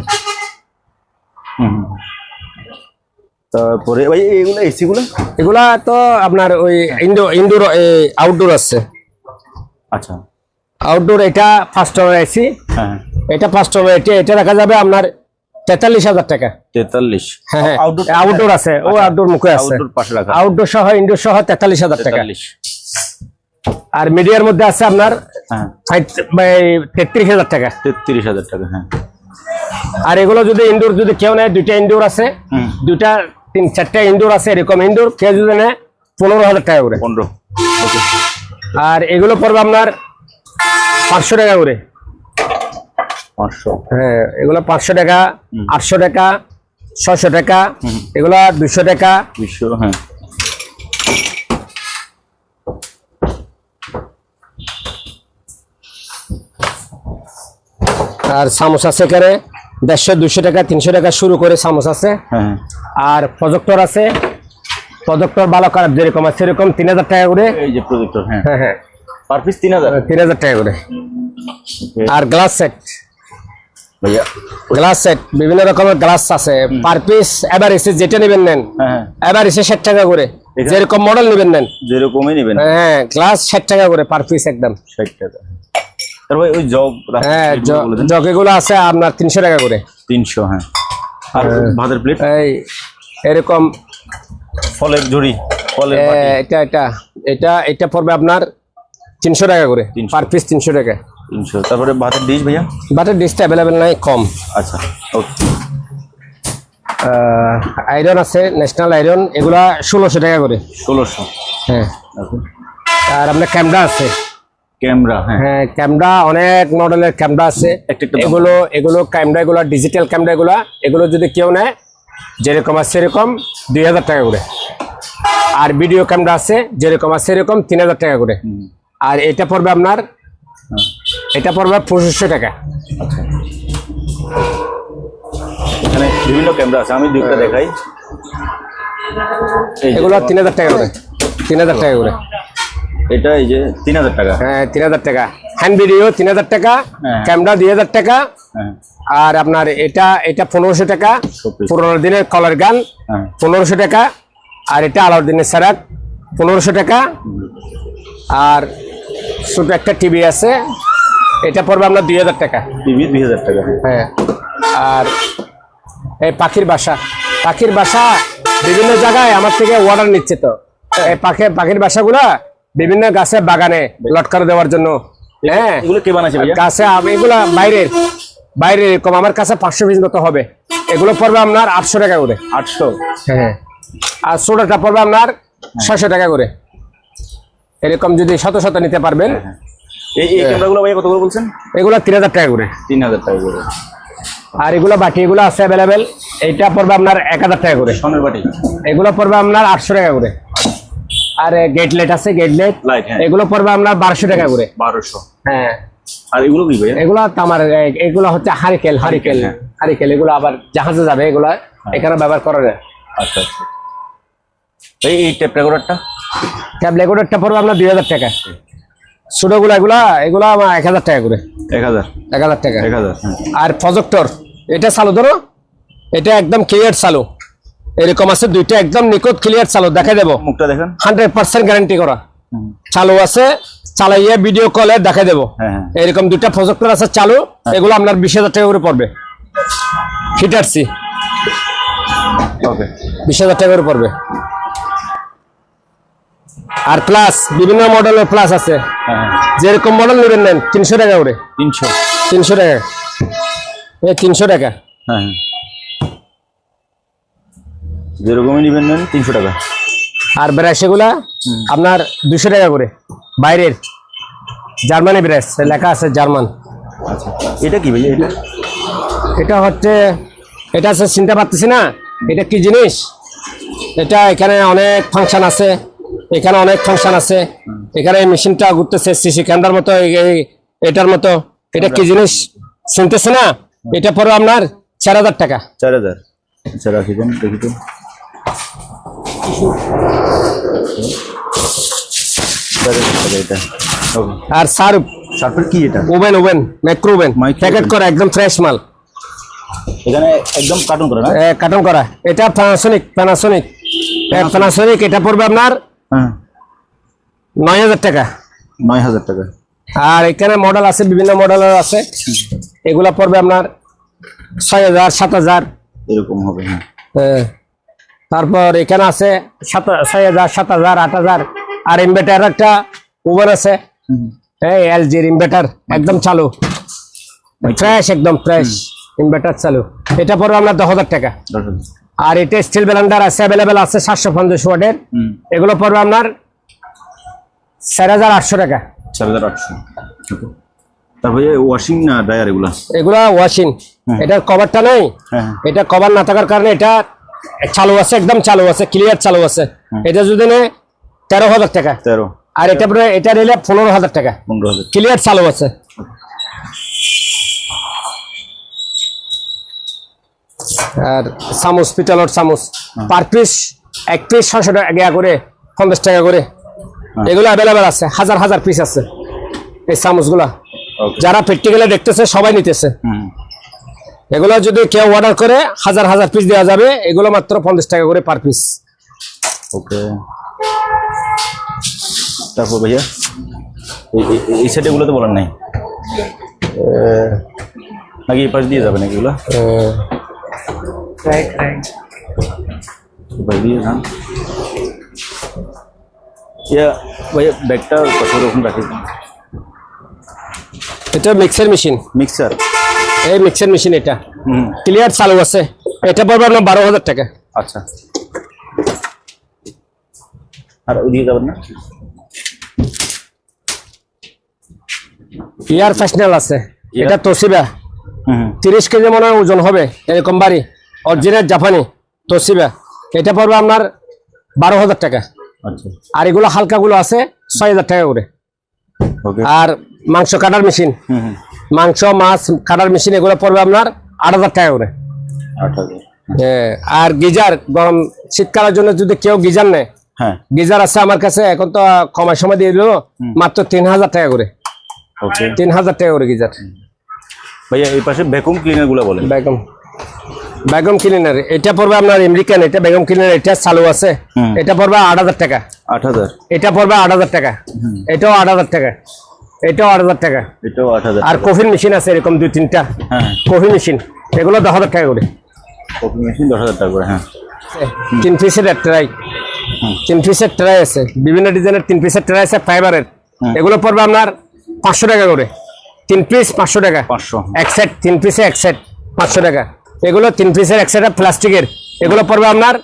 [SPEAKER 2] তারপরে ভাই এইগুলো এসি গুলো
[SPEAKER 1] এগুলা তো আপনার ওই ইনডোর ইনডোর আউটডোর আছে।
[SPEAKER 2] আচ্ছা।
[SPEAKER 1] আউটডোর এটা ফার্স্ট ওভার এসি
[SPEAKER 2] হ্যাঁ।
[SPEAKER 1] এটা ফার্স্ট ওভার এটা এটা রাখা যাবে আপনার তেতাল্লিশ হাজার টাকা।
[SPEAKER 2] তেতাল্লিশ।
[SPEAKER 1] হ্যাঁ হ্যাঁ।
[SPEAKER 2] আউটডোর
[SPEAKER 1] আউটডোর আছে ও আউটডোর মুখে আছে।
[SPEAKER 2] আউটডোর পাশে রাখা
[SPEAKER 1] আউটডোর সহ ইনডোর সহ তেতাল্লিশ হাজার টাকা।
[SPEAKER 2] তেতাল্লিশ।
[SPEAKER 1] আর মিডিয়ার মধ্যে আছে আপনার
[SPEAKER 2] হ্যাঁ।
[SPEAKER 1] তেত্রিশ হাজার টাকা।
[SPEAKER 2] তেত্রিশ হাজার টাকা হ্যাঁ।
[SPEAKER 1] আর এগুলো যদি ইনডোর যদি কেউ নেয় দুইটা ইনডোর আছে। দুইটা তিন চারটা ইনডোর আছে এরকম ইনডোর কেউ যদি নেয় পনেরো হাজার টাকা করে।
[SPEAKER 2] পনেরো।
[SPEAKER 1] আর এগুলো পড়বে আপনার পাঁচশো টাকা করে।
[SPEAKER 2] পাঁচশো।
[SPEAKER 1] হ্যাঁ এগুলো পাঁচশো টাকা আটশো টাকা ছশো টাকা এগুলো দুশো টাকা।
[SPEAKER 2] দুশো হ্যাঁ।
[SPEAKER 1] আর চামচ আছে এখানে দেড়শো দুশো টাকা তিনশো টাকা শুরু করে চামচ আছে।
[SPEAKER 2] হ্যাঁ।
[SPEAKER 1] আর প্রজেক্টর আছে। প্রজেক্টর ভালো খারাপ যেরকম আছে সেরকম তিন হাজার টাকা করে।
[SPEAKER 2] এই যে প্রজেক্টর হ্যাঁ।
[SPEAKER 1] হ্যাঁ হ্যাঁ।
[SPEAKER 2] পার পিস তিন হাজার?
[SPEAKER 1] তিন হাজার টাকা করে। আর গ্লাস সেট
[SPEAKER 2] ভাইয়া।
[SPEAKER 1] গ্লাস সেট বিভিন্ন রকমের গ্লাস আছে। পার পিস এবার এসে যেটা নেবেন নেন
[SPEAKER 2] হ্যাঁ হ্যাঁ।
[SPEAKER 1] এবার এসে ষাট টাকা করে। যেরকম মডেল নেবেন নেন।
[SPEAKER 2] যেরকমই নেবেন।
[SPEAKER 1] হ্যাঁ গ্লাস ষাট টাকা করে পার পিস একদম।
[SPEAKER 2] ষাট টাকা। আর ভাই ওই জগ
[SPEAKER 1] হ্যাঁ জগেগুলো আছে আপনার তিনশো টাকা করে।
[SPEAKER 2] তিনশো হ্যাঁ। আর ভাতের প্লেট
[SPEAKER 1] এই এরকম
[SPEAKER 2] ফলের ঝুড়ি ফলের বাটি।
[SPEAKER 1] এটা এটা। এটা এটা পড়বে আপনার তিনশো টাকা করে। পার পিস তিনশো টাকা।
[SPEAKER 2] তিনশো। তারপরে ভাতের ডিশ ভাইয়া?
[SPEAKER 1] বাটের ডিসটা অ্যাভেলেবেল নাই কম।
[SPEAKER 2] আচ্ছা ওকে।
[SPEAKER 1] আয়রন আছে ন্যাশনাল আয়রন এগুলা ষোলোশো টাকা করে।
[SPEAKER 2] ষোলোশো।
[SPEAKER 1] হ্যাঁ। আর আপনার ক্যামেরা আছে।
[SPEAKER 2] ক্যামেরা হ্যাঁ।
[SPEAKER 1] ক্যামেরা অনেক মডেলের ক্যামেরা আছে। এগুলো এগুলো ক্যামেরা এগুলো ডিজিটাল ক্যামেরা এগুলো এগুলো যদি কেউ নেয় যেরকম আছে সেরকম দুই হাজার টাকা করে। আর ভিডিও ক্যামেরা আছে যেরকম আছে সেরকম তিন হাজার টাকা করে। আর এটা পড়বে আপনার
[SPEAKER 2] হ্যাঁ,
[SPEAKER 1] এটা পড়বে পঁচিশশো টাকা।
[SPEAKER 2] আচ্ছা। এখানে বিভিন্ন ক্যামেরা আছে আমি দুইটা দেখাই।
[SPEAKER 1] এগুলো তিন হাজার টাকা করে তিন হাজার টাকা করে।
[SPEAKER 2] এটা এই যে তিন হাজার টাকা।
[SPEAKER 1] হ্যাঁ তিন হাজার টাকা। হ্যান্ড ভিডিও তিন হাজার টাকা
[SPEAKER 2] হ্যাঁ।
[SPEAKER 1] ক্যামেরা দুই হাজার টাকা।
[SPEAKER 2] হ্যাঁ।
[SPEAKER 1] আর আপনার এটা এটা পনেরোশো টাকা। পুরোনো দিনের কলার গান
[SPEAKER 2] হ্যাঁ।
[SPEAKER 1] পনেরোশো টাকা। আর এটা আলাউদ্দিনের সারাক পনেরোশো টাকা। আর ছোট একটা টিভি আছে। এটা পড়বে আপনার দুই হাজার টাকা।
[SPEAKER 2] টিভি দুই হাজার টাকা। হ্যাঁ।
[SPEAKER 1] আর এই পাখির বাসা। পাখির বাসা বিভিন্ন জায়গায় আমার থেকে অর্ডার নিচ্ছে তো। এই পাখি পাখির বাসাগুলা বিভিন্ন গাছে বাগানে লটকানো দেওয়ার জন্য। হ্যাঁ।
[SPEAKER 2] এগুলো কে বানাইছে
[SPEAKER 1] গাছে এগুলা বাইরের বাইরে এরকম। আমার কাছে পাঁচশো পিস মতো হবে। এগুলো পড়বে আপনার আটশো টাকা করে।
[SPEAKER 2] আটশো।
[SPEAKER 1] হ্যাঁ। আর ছোটটা পড়বে আপনার ছয়শো টাকা করে। এরকম যদি শত শত নিতে পারবেন
[SPEAKER 2] এই এই ক্যামেরাগুলো ভাইয়া কত করে বলছেন?
[SPEAKER 1] এগুলো তিন হাজার টাকা করে।
[SPEAKER 2] তিন হাজার টাকা করে।
[SPEAKER 1] আর এগুলো বাটি এগুলো আছে অ্যাভেলেবেল এইটা পড়বে আপনার এক হাজার টাকা করে।
[SPEAKER 2] বাটি।
[SPEAKER 1] এগুলো পড়বে আপনার আটশো টাকা করে। আর গেট লাইট আছে গেট লাইট
[SPEAKER 2] হ্যাঁ।
[SPEAKER 1] এগুলো পড়বে আপনার বারোশো টাকা করে।
[SPEAKER 2] বারোশো।
[SPEAKER 1] হ্যাঁ।
[SPEAKER 2] আর এগুলো কি
[SPEAKER 1] এগুলো তামার এগুলো হচ্ছে হারিকেল হারিকেল
[SPEAKER 2] হ্যাঁ।
[SPEAKER 1] হারিকেল এগুলো আবার জাহাজে যাবে এগুলো এখানে ব্যবহার করা যায়।
[SPEAKER 2] আচ্ছা আচ্ছা। এই এই টেপ রেকর্ডারটা
[SPEAKER 1] ক্যাব লেগুটারটা পড়বে আপনার দুই হাজার টাকা। ছোটগুলো এগুলা এগুলো আমার এক হাজার টাকা করে।
[SPEAKER 2] এক হাজার।
[SPEAKER 1] এক হাজার টাকা।
[SPEAKER 2] এক হাজার হ্যাঁ।
[SPEAKER 1] আর প্রজেক্টর এটা চালু ধরো। এটা একদম ক্লিয়ার চালু। এরকম আছে দুইটা একদম নিখুঁত ক্লিয়ার চালু দেখা দেবো।
[SPEAKER 2] মুখটা দেখেন।
[SPEAKER 1] হান্ড্রেড পার্সেন্ট গ্যারান্টি করা। চালু আছে চালাইয়ে ভিডিও কলে দেখা দেবো।
[SPEAKER 2] হ্যাঁ হ্যাঁ।
[SPEAKER 1] এরকম দুইটা প্রজেক্টর আছে চালু এগুলো আপনার বিশ হাজার টাকা করে পড়বে। ফিটারসি
[SPEAKER 2] ওকে
[SPEAKER 1] বিশ হাজার টাকা করে পড়বে। আর প্লাস বিভিন্ন মডেলের প্লাস আছে।
[SPEAKER 2] হ্যাঁ হ্যাঁ।
[SPEAKER 1] যেরকম মডেল নেবেন নেন তিনশো টাকা করে।
[SPEAKER 2] তিনশো।
[SPEAKER 1] তিনশো টাকা। তিনশো টাকা।
[SPEAKER 2] হ্যাঁ হ্যাঁ। যেরকমই নেবেন নেন তিনশো টাকা।
[SPEAKER 1] আর ব্রাশ এগুলা আপনার দুশো টাকা করে বাইরের। জার্মানি ব্রাশ লেখা আছে জার্মান।
[SPEAKER 2] আচ্ছা। এটা কি ভাই এটা?
[SPEAKER 1] এটা হচ্ছে এটা আছে চিনতে পারতেছি না। এটা কি জিনিস? এটা এখানে অনেক ফাংশন আছে। এখানে অনেক ফাংশন আছে। এখানে এই মেশিনটা ঘুরতেছে সিসি ক্যান্ডার মতো এটার মতো। এটা কি জিনিস? শুনতেছে না? এটা পড়ো আপনার চার হাজার টাকা।
[SPEAKER 2] চার হাজার। আচ্ছা রাখি দেখি তো।
[SPEAKER 1] আর
[SPEAKER 2] কি এটা?
[SPEAKER 1] Oven oven micro oven. Packet করা একদম ফ্রেশ মাল।
[SPEAKER 2] এখানে একদম কার্টুন করে না?
[SPEAKER 1] করা। এটা প্যানাসোনিক প্যানাসোনিক প্যানাসোনিক এটা পড়বে আপনার নয় হাজার টাকা।
[SPEAKER 2] নয় হাজার টাকা।
[SPEAKER 1] আর এখানে মডেল আছে বিভিন্ন মডেলের আছে। এগুলা পড়বে আপনার ছয় হাজার সাত হাজার।
[SPEAKER 2] এরকম হবে হ্যাঁ।
[SPEAKER 1] হ্যাঁ। তারপর এখানে আছে সাত ছয় হাজার সাত হাজার আট হাজার। আর ইনভার্টার একটা ওভেন আছে। এই এলজির ইনভার্টার একদম চালু। ফ্রেশ একদম ফ্রেশ ইনভার্টার চালু। এটা পড়বে আপনার দশ হাজার টাকা। আর এটা স্টিল ব্লেন্ডার আছে অ্যাভেলেবেল আছে সাতশো পঞ্চাশ ওয়াটের। এগুলো পড়বে আপনার চার হাজার আটশো টাকা।
[SPEAKER 2] চার হাজার আটশো। তারপরে ওয়াশিং না ড্রায়ার এগুলা?
[SPEAKER 1] এগুলা ওয়াশিং এটার কভারটা নেই।
[SPEAKER 2] হ্যাঁ
[SPEAKER 1] এটা কভার না থাকার কারণে এটা চালু আছে একদম চালু আছে ক্লিয়ার চালু আছে। এটা যদি নেয় তেরো হাজার টাকা।
[SPEAKER 2] তেরো।
[SPEAKER 1] আর এটা পরে এটা নিলে পনেরো হাজার টাকা।
[SPEAKER 2] পনেরো হাজার
[SPEAKER 1] ক্লিয়ার চালু আছে। আর চামচ পিতলের চামচ পার পিস এক পিস ছশো টাকা করে পঞ্চাশ টাকা করে। এগুলো অ্যাভেলেবেল আছে হাজার হাজার পিস আছে এই চামচগুলা। যারা প্র্যাকটিক্যালে দেখতেছে সবাই নিতেছে। এগুলো যদি কেউ অর্ডার করে হাজার হাজার পিস দেওয়া যাবে এগুলো মাত্র পঞ্চাশ টাকা করে পার পিস
[SPEAKER 2] ওকে তারপর ভাইয়া এই- সাইডে এগুলো তো বলার নাই? নাকি এই পাশ দিয়ে যাবে নাকি এগুলো? ইয়া ভাইয়া ব্যাগটা কত রকম রাখি
[SPEAKER 1] এটা মিক্সার মেশিন
[SPEAKER 2] মিক্সার
[SPEAKER 1] এই মিক্সার মেশিন এটা। ক্লিয়ার চালু আছে। এটা পড়বে আপনার বারো হাজার টাকা।
[SPEAKER 2] আচ্ছা। আর ওদিকে যাবেন না?
[SPEAKER 1] ইয়ার ফ্যাশনাল আছে। এটা তোসিবা তিরিশ কেজি মনে হয় ওজন হবে এরকম বাড়ি। অরিজিনাল জাপানি তোসিবা এটা পড়বে আপনার বারো হাজার টাকা।
[SPEAKER 2] আচ্ছা।
[SPEAKER 1] আর এগুলো হালকাগুলো আছে ছয় হাজার টাকা করে। আর মাংস কাটার মেশিন। মাংস মাছ কাটার মেশিন এগুলো পড়বে আপনার আট হাজার টাকা করে। আর গিজার গরম শীতকালের জন্য যদি কেউ গিজার নেয়
[SPEAKER 2] হ্যাঁ।
[SPEAKER 1] গিজার আছে আমার কাছে এখন তো কমার সময় দিয়ে দিল মাত্র তিন হাজার টাকা করে। তিন হাজার টাকা করে গিজার।
[SPEAKER 2] ভাইয়া এই পাশে ভ্যাকুম ক্লিনারগুলো বলেন।
[SPEAKER 1] বেগম বেগম ক্লিনার এটা পড়বে আপনার আমেরিকান এটা বেগম ক্লিনার এটা চালু আছে। এটা পড়বে আট হাজার টাকা।
[SPEAKER 2] আট হাজার।
[SPEAKER 1] এটা পড়বে আট হাজার টাকা। এটাও আট হাজার টাকা। এটাও আট হাজার টাকা।
[SPEAKER 2] এটাও আট হাজার
[SPEAKER 1] আর কফির মেশিন আছে এরকম দুই তিনটা।
[SPEAKER 2] হ্যাঁ।
[SPEAKER 1] কফি মেশিন এগুলো দশ হাজার টাকা করে।
[SPEAKER 2] কপি মেশিন দশ হাজার টাকা করে হ্যাঁ।
[SPEAKER 1] তিন পিসের ট্রাই তিন পিসের ট্রাই আছে। বিভিন্ন ডিজাইনের তিন পিসের ট্রাই আছে ফাইবারের এগুলো পড়বে আপনার পাঁচশো টাকা করে। তিন পিস পাঁচশো টাকা।
[SPEAKER 2] পাঁচশো।
[SPEAKER 1] এক সেট তিন পিসে এক সেট পাঁচশো টাকা। এগুলো তিন পিসের এক সেট প্লাস্টিকের। এগুলো পড়বে আপনার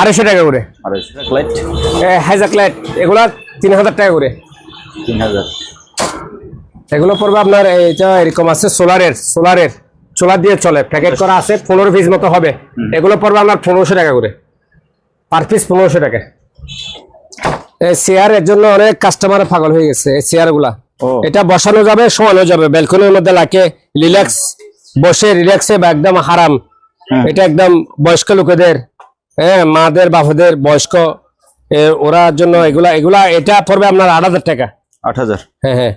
[SPEAKER 1] আড়াইশো টাকা করে।
[SPEAKER 2] আর লাইট
[SPEAKER 1] এগুলো তিন হাজার টাকা করে।
[SPEAKER 2] তিন হাজার।
[SPEAKER 1] এগুলো পড়বে আপনার এটা এরকম আছে সোলারের সোলারের সোলার দিয়ে চলে। প্যাকেট করা আছে পনেরো পিস মতো হবে। এগুলো পড়বে আপনার পনেরোশো টাকা করে। পার পিস পনেরোশো টাকা। এই চেয়ারের জন্য অনেক কাস্টমার পাগল হয়ে গেছে এই
[SPEAKER 2] চেয়ারগুলা।
[SPEAKER 1] এটা বসানো যাবে শোয়ানো যাবে ব্যালকনির মধ্যে লাগে রিল্যাক্স বসে রিল্যাক্সে বা একদম হারাম।
[SPEAKER 2] হ্যাঁ।
[SPEAKER 1] এটা একদম বয়স্ক লোকেদের হ্যাঁ মাদের বাবাদের বয়স্ক এ, ওরার জন্য এগুলা এগুলা এটা পড়বে আপনার আট হাজার টাকা।
[SPEAKER 2] আট হাজার?
[SPEAKER 1] হ্যাঁ হ্যাঁ।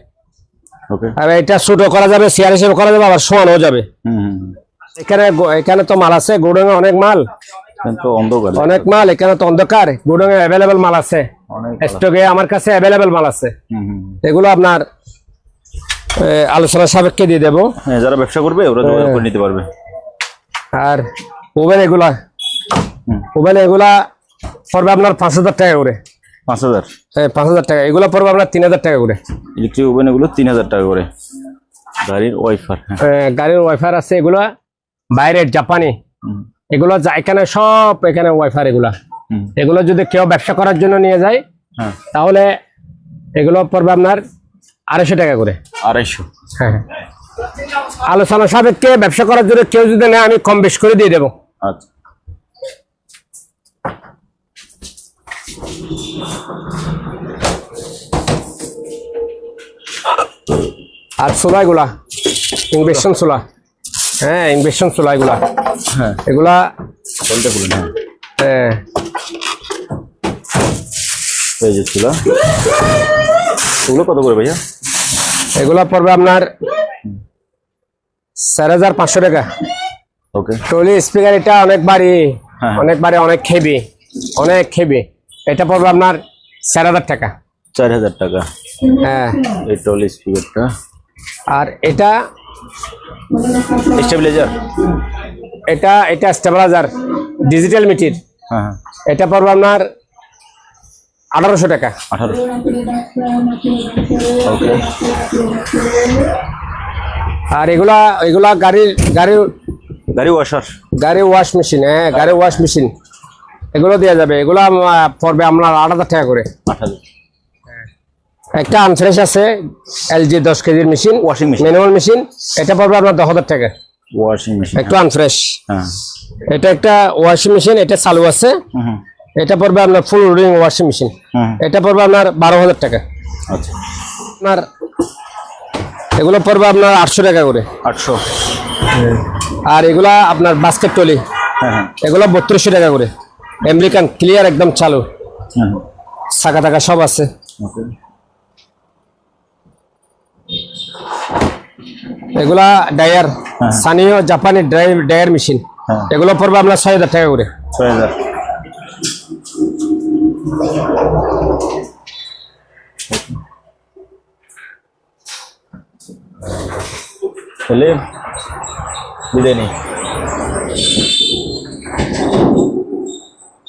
[SPEAKER 2] ওকে
[SPEAKER 1] আর এটা ছোটো করা যাবে চেয়ার হিসেবে করা যাবে আবার যাবে।
[SPEAKER 2] হুম হুম হুম।
[SPEAKER 1] এখানে এখানে তো মাল আছে গোডাঙে অনেক মাল। অনেক মাল এখানে তো অন্ধকার গোডাঙে অ্যাভেলেবেল মাল আছে। স্টকে আমার কাছে অ্যাভেলেবেল মাল আছে।
[SPEAKER 2] হুম।
[SPEAKER 1] এগুলো আপনার আলোচনা সাপেক্ষে দিয়ে দেবো।
[SPEAKER 2] হ্যাঁ যারা ব্যবসা করবে ওরা যোগাযোগ করে নিতে পারবে।
[SPEAKER 1] আর ওভেন এগুলা। ওভেন এগুলা পড়বে আপনার পাঁচ হাজার টাকা করে।
[SPEAKER 2] পাঁচ হাজার?
[SPEAKER 1] হ্যাঁ পাঁচ হাজার টাকা। এগুলো পড়বে আপনার তিন হাজার টাকা করে।
[SPEAKER 2] ইলেকট্রিক ওভেন এগুলো তিন হাজার টাকা করে। গাড়ির ওয়াইফার হ্যাঁ।
[SPEAKER 1] গাড়ির ওয়াইফার আছে এগুলো বাইরের জাপানি। এগুলো এখানে সব এখানে ওয়াইফার এগুলা। এগুলো যদি কেউ ব্যবসা করার জন্য নিয়ে যায়
[SPEAKER 2] হ্যাঁ।
[SPEAKER 1] তাহলে এগুলো পড়বে আপনার আড়াইশো টাকা করে।
[SPEAKER 2] আড়াইশো।
[SPEAKER 1] হ্যাঁ। আলোচনা সাপেক্ষে ব্যবসা করার জন্য কেউ যদি নেয় আমি কম বেশ করে দিয়ে দেবো।
[SPEAKER 2] আচ্ছা।
[SPEAKER 1] আর সোলাইগুলা ইনভেশন সোলা। হ্যাঁ ইনভেশন সোলাইগুলা
[SPEAKER 2] হ্যাঁ।
[SPEAKER 1] এগুলা
[SPEAKER 2] বলতে খুলুন হ্যাঁ।
[SPEAKER 1] হ্যাঁ।
[SPEAKER 2] এই যে ছিল ওগুলো কত করে ভাইয়া?
[SPEAKER 1] এগুলা পড়বে আপনার চার হাজার পাঁচশো টাকা।
[SPEAKER 2] ওকে।
[SPEAKER 1] টলি স্পিকার এটা অনেক বাড়ি
[SPEAKER 2] হ্যাঁ।
[SPEAKER 1] অনেক বাড়ি অনেক খেবি অনেক খেবি এটা পড়বে আপনার চার হাজার টাকা।
[SPEAKER 2] চার হাজার টাকা।
[SPEAKER 1] হ্যাঁ।
[SPEAKER 2] এই টল স্পিকারটা।
[SPEAKER 1] আর এটা
[SPEAKER 2] স্টেবিলাইজার?
[SPEAKER 1] এটা এটা স্টেবিলাইজার ডিজিটাল মিটির
[SPEAKER 2] হ্যাঁ।
[SPEAKER 1] এটা পড়বে আপনার আঠারোশো টাকা।
[SPEAKER 2] আঠারো ওকে।
[SPEAKER 1] আর এগুলা এগুলা গাড়ির গাড়ির
[SPEAKER 2] গাড়ি ওয়াশার
[SPEAKER 1] গাড়ি ওয়াশ মেশিন হ্যাঁ গাড়ি ওয়াশ মেশিন এগুলো দেওয়া যাবে। এগুলো পড়বে আপনার আট হাজার টাকা করে। একটা আনফ্রেশ আছে এলজি দশ কেজির machine
[SPEAKER 2] Washing machine.
[SPEAKER 1] Manual machine এটা পড়বে আপনার দশ হাজার টাকা।
[SPEAKER 2] ওয়াশিং মেশিন
[SPEAKER 1] একটু আনফ্রেশ
[SPEAKER 2] হ্যাঁ।
[SPEAKER 1] এটা একটা ওয়াশিং মেশিন এটা চালু আছে।
[SPEAKER 2] হুম।
[SPEAKER 1] এটা পড়বে আপনার ফুল লোডিং ওয়াশিং মেশিন এটা পড়বে আপনার বারো হাজার টাকা।
[SPEAKER 2] আচ্ছা।
[SPEAKER 1] আপনার এগুলো পড়বে আপনার আটশো টাকা করে।
[SPEAKER 2] আটশো।
[SPEAKER 1] আর এগুলা আপনার বাস্কেট টলি
[SPEAKER 2] হ্যাঁ হ্যাঁ।
[SPEAKER 1] এগুলো বত্রিশশো টাকা করে। আমেরিকান ক্লিয়ার একদম চালু।
[SPEAKER 2] হ্যাঁ।
[SPEAKER 1] চাকা টাকা সব আছে। এগুলা ডায়ার
[SPEAKER 2] হ্যাঁ।
[SPEAKER 1] স্থানীয় জাপানি ড্রাই ডায়ার মেশিন
[SPEAKER 2] হ্যাঁ।
[SPEAKER 1] এগুলো পড়বে আপনার ছয় হাজার টাকা করে।
[SPEAKER 2] ছয় হাজার। তাহলে বিদায় নেই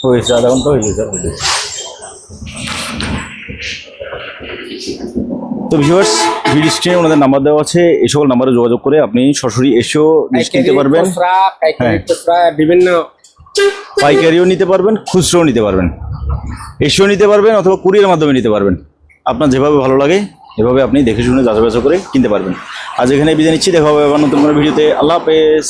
[SPEAKER 2] হয়েছে আধা ঘণ্টা হয়ে গেছে। তো ভিউয়ার্স ভিডিও স্ক্রিনে ওনাদের নাম্বার দেওয়া আছে এই সকল নাম্বারে যোগাযোগ করে আপনি সরাসরি এসেও জিনিস কিনতে পারবেন।
[SPEAKER 1] বিভিন্ন
[SPEAKER 2] পাইকারিও নিতে পারবেন, খুচরোও নিতে পারবেন। এসেও নিতে পারবেন অথবা কুরিয়ার মাধ্যমে নিতে পারবেন। আপনার যেভাবে ভালো লাগে, এভাবে আপনি দেখে শুনে যাচাবাচা করে কিনতে পারবেন। আজ এখানে বিদায় নিচ্ছি, দেখা হবে আবার নতুন কোনো ভিডিওতে। আল্লাহ হাফেজ।